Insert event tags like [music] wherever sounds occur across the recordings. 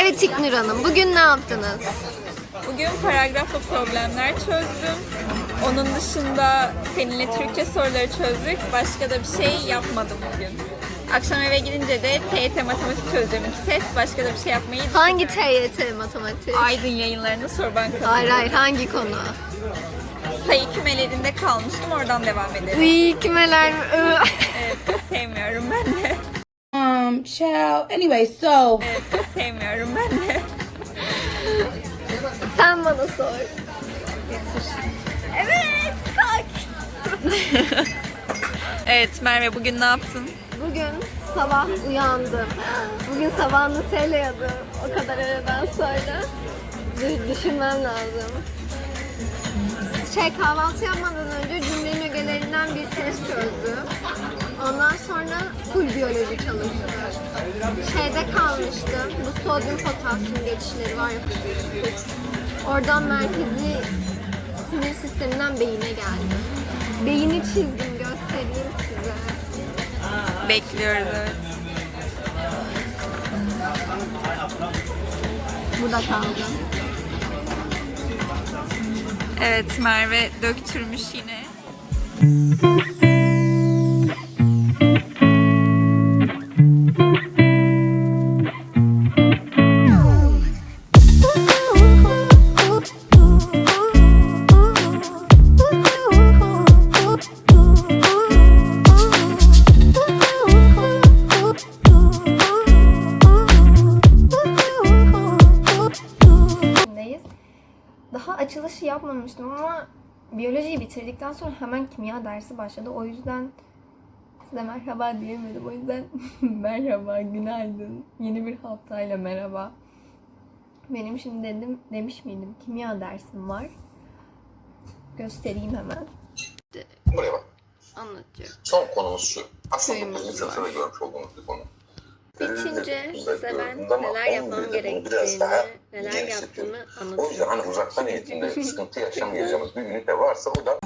Evet İknur Hanım, bugün ne yaptınız? Bugün paragrafla problemler çözdüm. Onun dışında seninle Türkçe soruları çözdük. Başka da bir şey yapmadım bugün. Akşam eve gidince de TYT matematik çözeceğim iki test. Başka da bir şey yapmayı Hangi TYT matematik? Aydın yayınlarında soru bankası. Hayır hayır, hangi konu? Sayı kümelerinde kalmıştım. Oradan devam edelim. Uy, kümeler mi? Iı. Evet, sevmiyorum ben de. [laughs] Um, child. Anyway, so Evet, sevmiyorum ben de. [laughs] Sen bana sor. Evet, kalk. evet Merve bugün ne yaptın? Bugün sabah uyandım. Bugün sabah Nutella yedim. O kadar aradan sonra dü- düşünmem lazım. Şey kahvaltı yapmadan önce cümlenin ögelerinden bir test çözdüm. Ondan sonra full biyoloji çalıştım. Şeyde kalmıştım. Bu sodyum potasyum geçişleri var ya. Oradan merkezi sinir sisteminden beyine geldi. Beyni çizdim göstereyim size. Bekliyoruz evet. Burada kaldı. Evet Merve döktürmüş yine. Daha açılışı yapmamıştım ama biyolojiyi bitirdikten sonra hemen kimya dersi başladı. O yüzden size merhaba diyemedim. O yüzden [laughs] merhaba, günaydın. Yeni bir haftayla merhaba. Benim şimdi dedim demiş miydim kimya dersim var. Göstereyim hemen. Buraya bak. Anlatacağım. Son konumuz şu. Aslında Köyümüz var. görmüş olduğumuz bir konu. Bitince size ben neler 11'de yapmam gerektiğini, neler yaptığımı O yüzden hani uzaktan eğitimde [laughs] sıkıntı yaşamayacağımız bir ünite varsa o da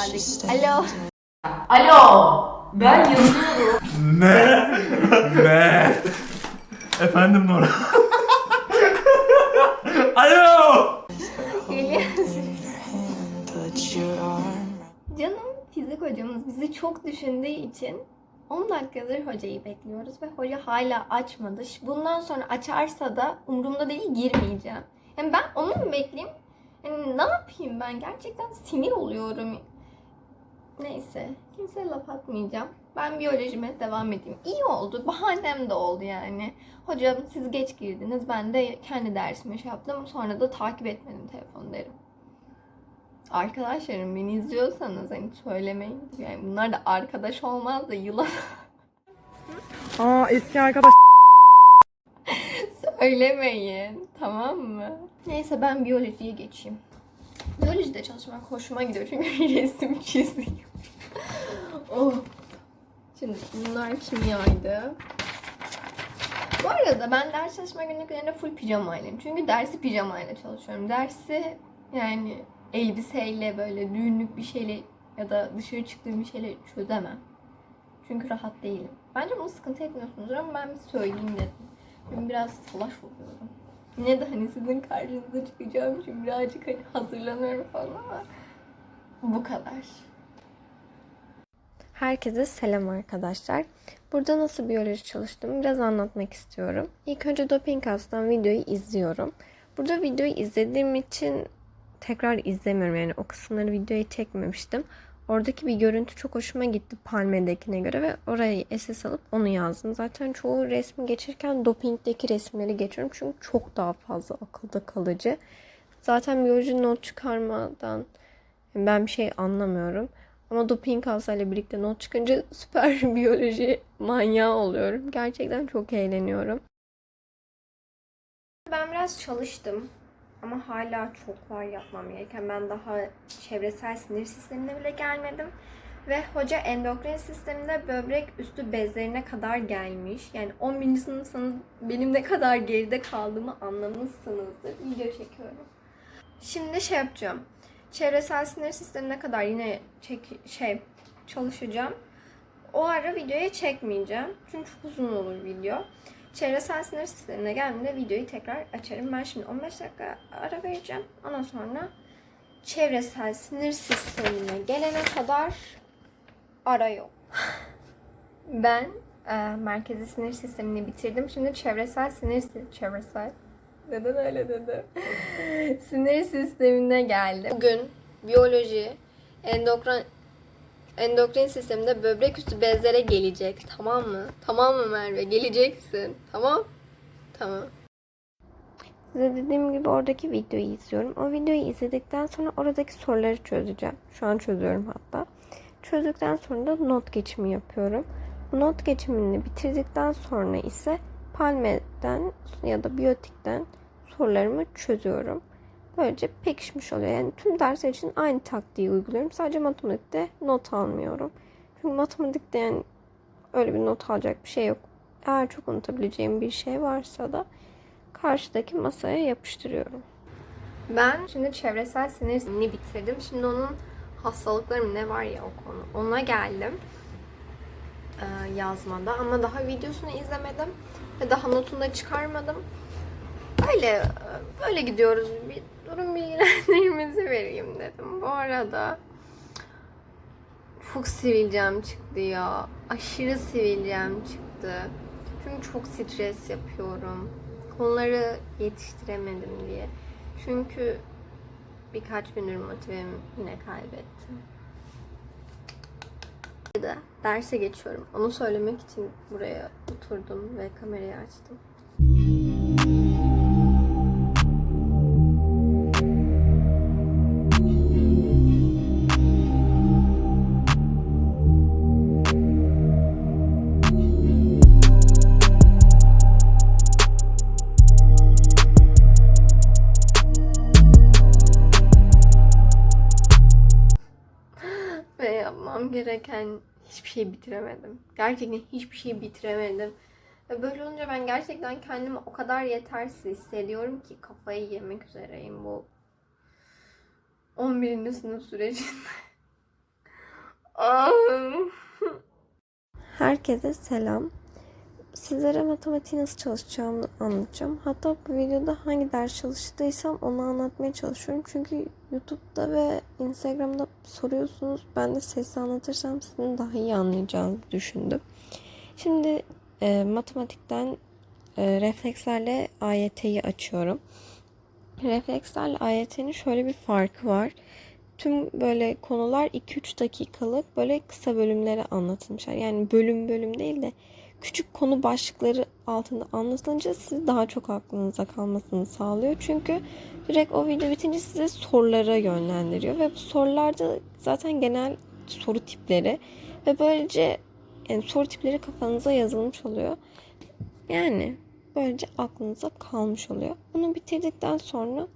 herhalde. Alo. Alo. Ben yazıyorum. Ne? ne? Efendim Nora. Alo. Canım fizik hocamız bizi çok düşündüğü için 10 dakikadır hocayı bekliyoruz ve hoca hala açmadı. Bundan sonra açarsa da umurumda değil girmeyeceğim. Yani ben onu mu bekleyeyim? Yani ne yapayım ben? Gerçekten sinir oluyorum. Neyse. Kimseye laf atmayacağım. Ben biyolojime devam edeyim. İyi oldu. Bahanem de oldu yani. Hocam siz geç girdiniz. Ben de kendi dersimi şey yaptım. Sonra da takip etmedim telefonu derim. Arkadaşlarım beni izliyorsanız hani söylemeyin. Yani bunlar da arkadaş olmaz da yılan [laughs] Aa eski arkadaş. [laughs] söylemeyin. Tamam mı? Neyse ben biyolojiye geçeyim. Biyolojide çalışmak hoşuma gidiyor çünkü [laughs] resim çiziyorum. oh. Şimdi bunlar kimyaydı. Bu arada ben ders çalışma günlüklerinde full pijamaylayım. Çünkü dersi pijamayla çalışıyorum. Dersi yani elbiseyle böyle düğünlük bir şeyle ya da dışarı çıktığım bir şeyle çözemem. Çünkü rahat değilim. Bence bunu sıkıntı etmiyorsunuzdur ama ben bir söyleyeyim dedim. Ben biraz salaş oluyorum. Yine de hani sizin karşınıza çıkacağım için birazcık hani hazırlanıyorum falan ama bu kadar. Herkese selam arkadaşlar. Burada nasıl biyoloji çalıştığımı biraz anlatmak istiyorum. İlk önce Doping House'dan videoyu izliyorum. Burada videoyu izlediğim için tekrar izlemiyorum. Yani o kısımları videoya çekmemiştim. Oradaki bir görüntü çok hoşuma gitti Palme'dekine göre ve orayı esas alıp onu yazdım. Zaten çoğu resmi geçirken dopingdeki resimleri geçiyorum. Çünkü çok daha fazla akılda kalıcı. Zaten biyoloji not çıkarmadan ben bir şey anlamıyorum. Ama doping ile birlikte not çıkınca [laughs] süper biyoloji manyağı oluyorum. Gerçekten çok eğleniyorum. Ben biraz çalıştım. Ama hala çok var yapmam gereken. Ben daha çevresel sinir sistemine bile gelmedim. Ve hoca endokrin sisteminde böbrek üstü bezlerine kadar gelmiş. Yani 11. sınıfsanız benim ne kadar geride kaldığımı anlamışsınızdır. Video çekiyorum. Şimdi şey yapacağım. Çevresel sinir sistemine kadar yine çek şey çalışacağım. O ara videoyu çekmeyeceğim. Çünkü çok uzun olur video. Çevresel sinir sistemine geldiğinde videoyu tekrar açarım. Ben şimdi 15 dakika ara vereceğim. Ondan sonra çevresel sinir sistemine gelene kadar ara yok. [laughs] Ben e, merkezi sinir sistemini bitirdim. Şimdi çevresel sinir si- çevresel neden öyle dedim? [laughs] sinir sistemine geldim. Bugün biyoloji, endokrin endokrin sisteminde böbrek üstü bezlere gelecek. Tamam mı? Tamam mı Merve? Geleceksin. Tamam? Tamam. Size dediğim gibi oradaki videoyu izliyorum. O videoyu izledikten sonra oradaki soruları çözeceğim. Şu an çözüyorum hatta. Çözdükten sonra da not geçimi yapıyorum. Not geçimini bitirdikten sonra ise Palme'den ya da Biyotik'ten sorularımı çözüyorum. Böylece pekişmiş oluyor. Yani tüm dersler için aynı taktiği uyguluyorum. Sadece matematikte not almıyorum. Çünkü matematikte yani öyle bir not alacak bir şey yok. Eğer çok unutabileceğim bir şey varsa da karşıdaki masaya yapıştırıyorum. Ben şimdi çevresel sinir sistemini bitirdim. Şimdi onun hastalıkları ne var ya o konu. Ona geldim ee, yazmada ama daha videosunu izlemedim ve daha notunu da çıkarmadım. Böyle böyle gidiyoruz. Bir durum bilgilendirmesi vereyim dedim. Bu arada çok sivilcem çıktı ya. Aşırı sivilcem çıktı. Çünkü çok stres yapıyorum. Konuları yetiştiremedim diye. Çünkü birkaç gündür motivemi yine kaybettim. De derse geçiyorum. Onu söylemek için buraya oturdum ve kamerayı açtım. Gereken hiçbir şey bitiremedim. Gerçekten hiçbir şey bitiremedim. Ve böyle olunca ben gerçekten kendimi o kadar yetersiz hissediyorum ki kafayı yemek üzereyim bu 11. sınıf sürecinde. [laughs] Herkese selam. Sizlere matematiği nasıl çalışacağımı anlatacağım. Hatta bu videoda hangi ders çalıştıysam onu anlatmaya çalışıyorum. Çünkü YouTube'da ve Instagram'da soruyorsunuz. Ben de sesli anlatırsam sizin daha iyi anlayacağınızı düşündüm. Şimdi e, matematikten e, reflekslerle AYT'yi açıyorum. Reflekslerle AYT'nin şöyle bir farkı var. Tüm böyle konular 2-3 dakikalık böyle kısa bölümlere anlatılmışlar. Yani bölüm bölüm değil de küçük konu başlıkları altında anlatılınca siz daha çok aklınıza kalmasını sağlıyor. Çünkü direkt o video bitince size sorulara yönlendiriyor ve bu sorularda zaten genel soru tipleri ve böylece yani soru tipleri kafanıza yazılmış oluyor. Yani böylece aklınıza kalmış oluyor. Bunu bitirdikten sonra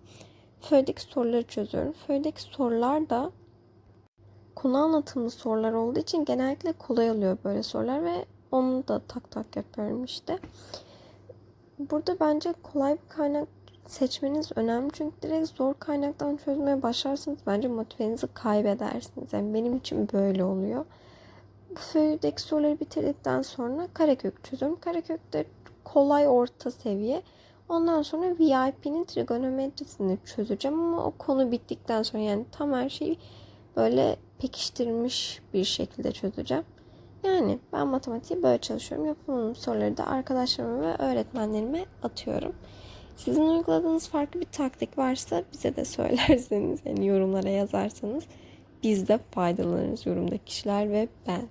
föydeki soruları çözüyorum. Föydeki sorular da konu anlatımlı sorular olduğu için genellikle kolay oluyor böyle sorular ve onu da tak tak yapıyorum işte. Burada bence kolay bir kaynak seçmeniz önemli. Çünkü direkt zor kaynaktan çözmeye başlarsanız bence motivenizi kaybedersiniz. Yani benim için böyle oluyor. Bu föydeki soruları bitirdikten sonra karekök çözüyorum. Karekök de kolay orta seviye. Ondan sonra VIP'nin trigonometrisini çözeceğim ama o konu bittikten sonra yani tam her şeyi böyle pekiştirmiş bir şekilde çözeceğim. Yani ben matematiği böyle çalışıyorum. Yapılan soruları da arkadaşlarıma ve öğretmenlerime atıyorum. Sizin uyguladığınız farklı bir taktik varsa bize de [laughs] söylerseniz, yani yorumlara yazarsanız biz de faydalanırız yorumdaki kişiler ve ben.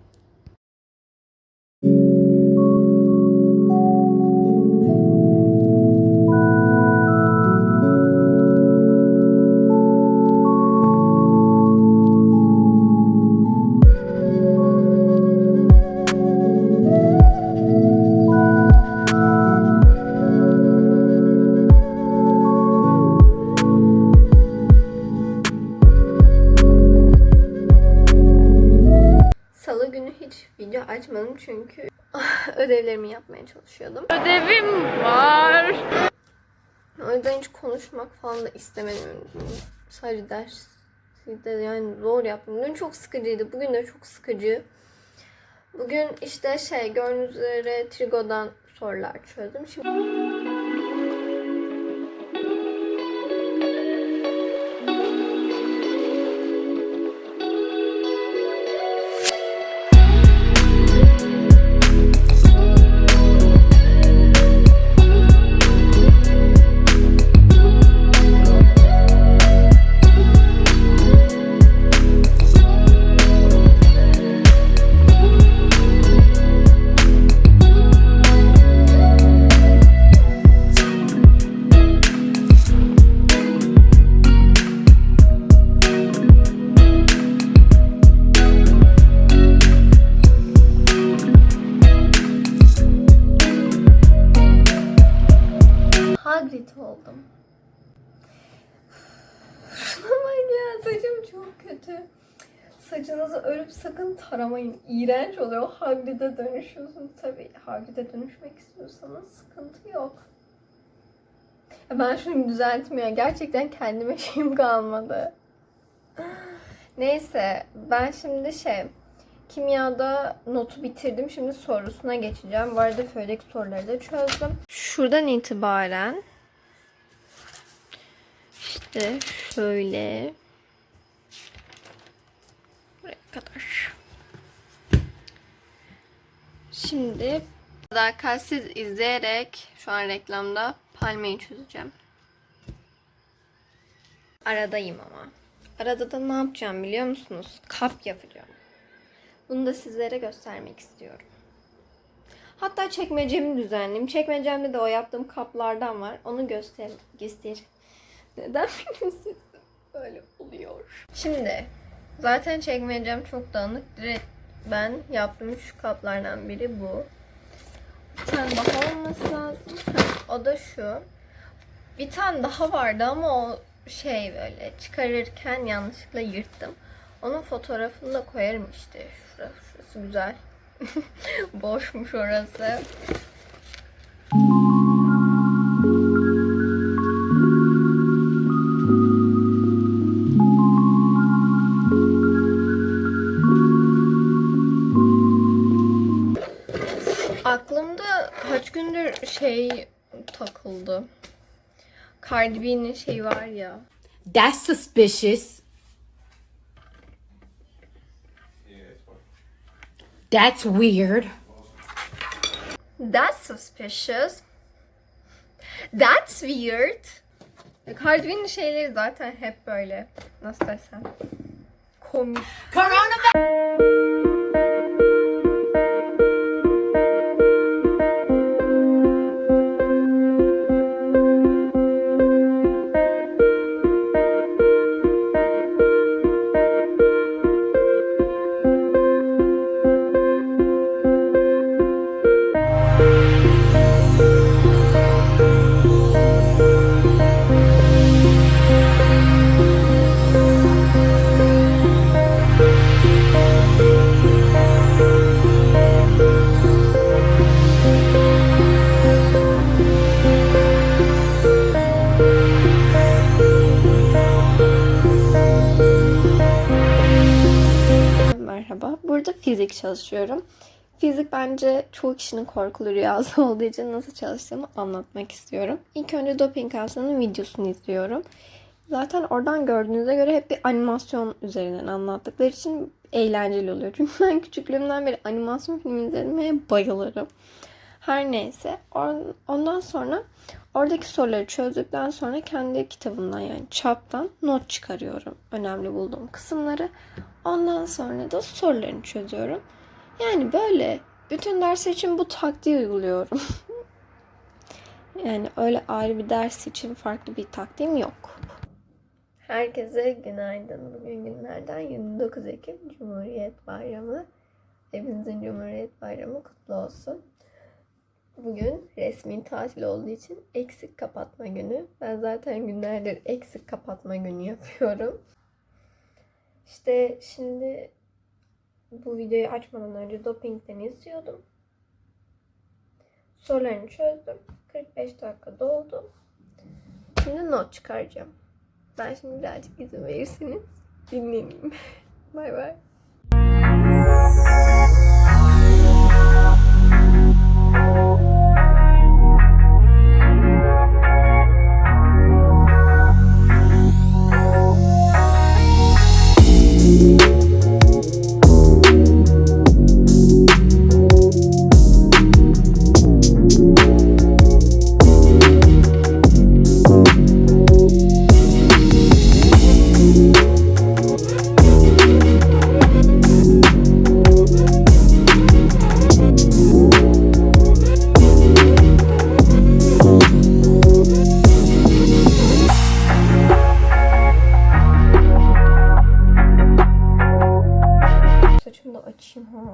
Hiç video açmadım çünkü [laughs] ödevlerimi yapmaya çalışıyordum. Ödevim var. O yüzden hiç konuşmak falan da istemedim. Sadece ders de yani zor yaptım. Dün çok sıkıcıydı. Bugün de çok sıkıcı. Bugün işte şey gördüğünüz üzere Trigo'dan sorular çözdüm. Şimdi kötü. Saçınızı örüp sakın taramayın. İğrenç oluyor. Hagrid'e dönüşüyorsunuz. Tabii Hagrid'e dönüşmek istiyorsanız sıkıntı yok. Ben şunu düzelttim ya. Gerçekten kendime [laughs] şeyim kalmadı. Neyse ben şimdi şey kimyada notu bitirdim. Şimdi sorusuna geçeceğim. Bu arada föydeki soruları da çözdüm. Şuradan itibaren işte şöyle kadar. Şimdi sadakatsiz izleyerek şu an reklamda palmeyi çözeceğim. Aradayım ama. Arada da ne yapacağım biliyor musunuz? Kap yapacağım. Bunu da sizlere göstermek istiyorum. Hatta çekmecemi düzenleyeyim. Çekmecemde de o yaptığım kaplardan var. Onu göster göster. Neden benim sesim böyle oluyor? Şimdi zaten çekmecem çok dağınık. Direkt ben yaptığım şu kaplardan biri bu. Bir tane daha olması lazım. O da şu. Bir tane daha vardı ama o şey böyle çıkarırken yanlışlıkla yırttım. Onun fotoğrafını da koyarım işte. Şurası, şurası güzel. [laughs] Boşmuş orası. Cardi B'nin şeyi var ya. That's suspicious. That's weird. That's suspicious. That's weird. Cardi B'nin şeyleri zaten hep böyle. Nasıl desem. Komik. Merhaba. Fizik çalışıyorum. Fizik bence çoğu kişinin korkulu rüyası [laughs] olduğu için nasıl çalıştığımı anlatmak istiyorum. İlk önce doping hafızanın videosunu izliyorum. Zaten oradan gördüğünüze göre hep bir animasyon üzerinden anlattıkları için eğlenceli oluyor. [laughs] Çünkü ben küçüklüğümden beri animasyon filmi izlemeye bayılırım. Her neyse. on- Ondan sonra oradaki soruları çözdükten sonra kendi kitabımdan yani çaptan not çıkarıyorum. Önemli bulduğum kısımları. Ondan sonra da sorularını çözüyorum. Yani böyle bütün ders için bu taktiği uyguluyorum. [laughs] yani öyle ayrı bir ders için farklı bir taktiğim yok. Herkese günaydın. Bugün günlerden 29 Ekim Cumhuriyet Bayramı. Hepinizin Cumhuriyet Bayramı kutlu olsun. Bugün resmi tatil olduğu için eksik kapatma günü. Ben zaten günlerdir eksik kapatma günü yapıyorum. İşte şimdi bu videoyu açmadan önce dopingden izliyordum. Sorularını çözdüm. 45 dakika doldu. Şimdi not çıkaracağım. Ben şimdi birazcık izin verirseniz dinleneyim. [laughs] bay bay.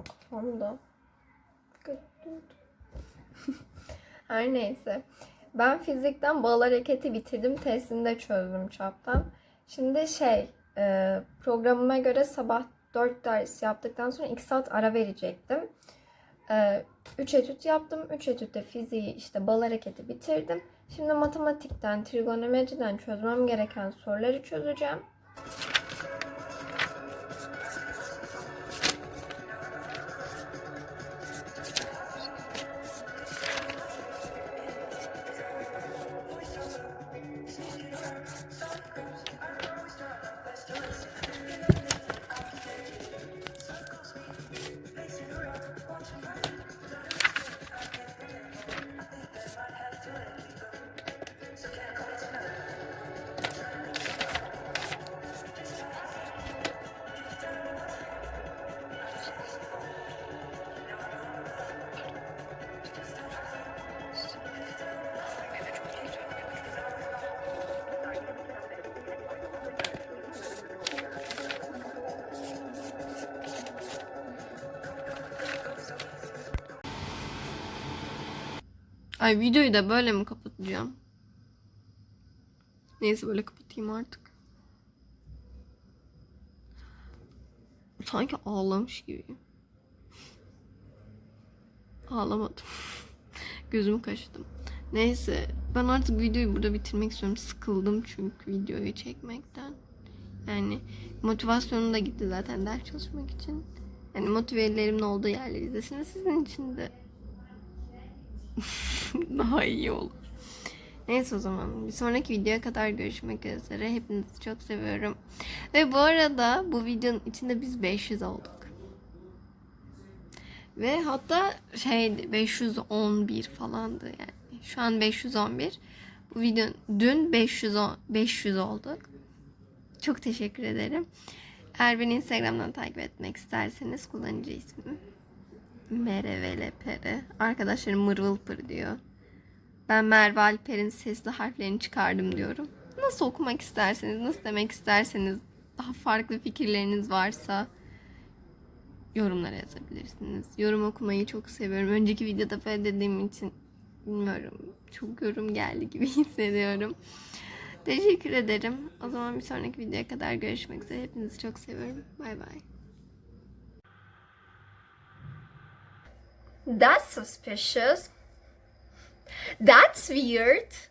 Kafamda. [laughs] Her neyse. Ben fizikten bağıl hareketi bitirdim. Testini de çözdüm çaptan. Şimdi şey e, programıma göre sabah 4 ders yaptıktan sonra 2 saat ara verecektim. 3 etüt yaptım. 3 etütte fiziği işte bal hareketi bitirdim. Şimdi matematikten, trigonometriden çözmem gereken soruları çözeceğim. Ay videoyu da böyle mi kapatacağım? Neyse böyle kapatayım artık. Sanki ağlamış gibiyim. Ağlamadım. [laughs] Gözümü kaşıdım. Neyse ben artık videoyu burada bitirmek istiyorum. Sıkıldım çünkü videoyu çekmekten. Yani motivasyonum da gitti zaten ders çalışmak için. Yani motivelerimle olduğu yerleri izlesiniz sizin için de [laughs] daha iyi olur. Neyse o zaman bir sonraki videoya kadar görüşmek üzere. Hepinizi çok seviyorum. Ve bu arada bu videonun içinde biz 500 olduk. Ve hatta şey 511 falandı yani. Şu an 511. Bu video dün 510 500 olduk. Çok teşekkür ederim. Eğer beni Instagram'dan takip etmek isterseniz kullanıcı ismim Merevele Arkadaşlarım Mırvıl Pır diyor. Ben Merve Alper'in sesli harflerini çıkardım diyorum. Nasıl okumak isterseniz, nasıl demek isterseniz, daha farklı fikirleriniz varsa yorumlara yazabilirsiniz. Yorum okumayı çok seviyorum. Önceki videoda böyle dediğim için bilmiyorum. Çok yorum geldi gibi [laughs] hissediyorum. Teşekkür ederim. O zaman bir sonraki videoya kadar görüşmek üzere. Hepinizi çok seviyorum. Bay bay. That's suspicious. That's weird.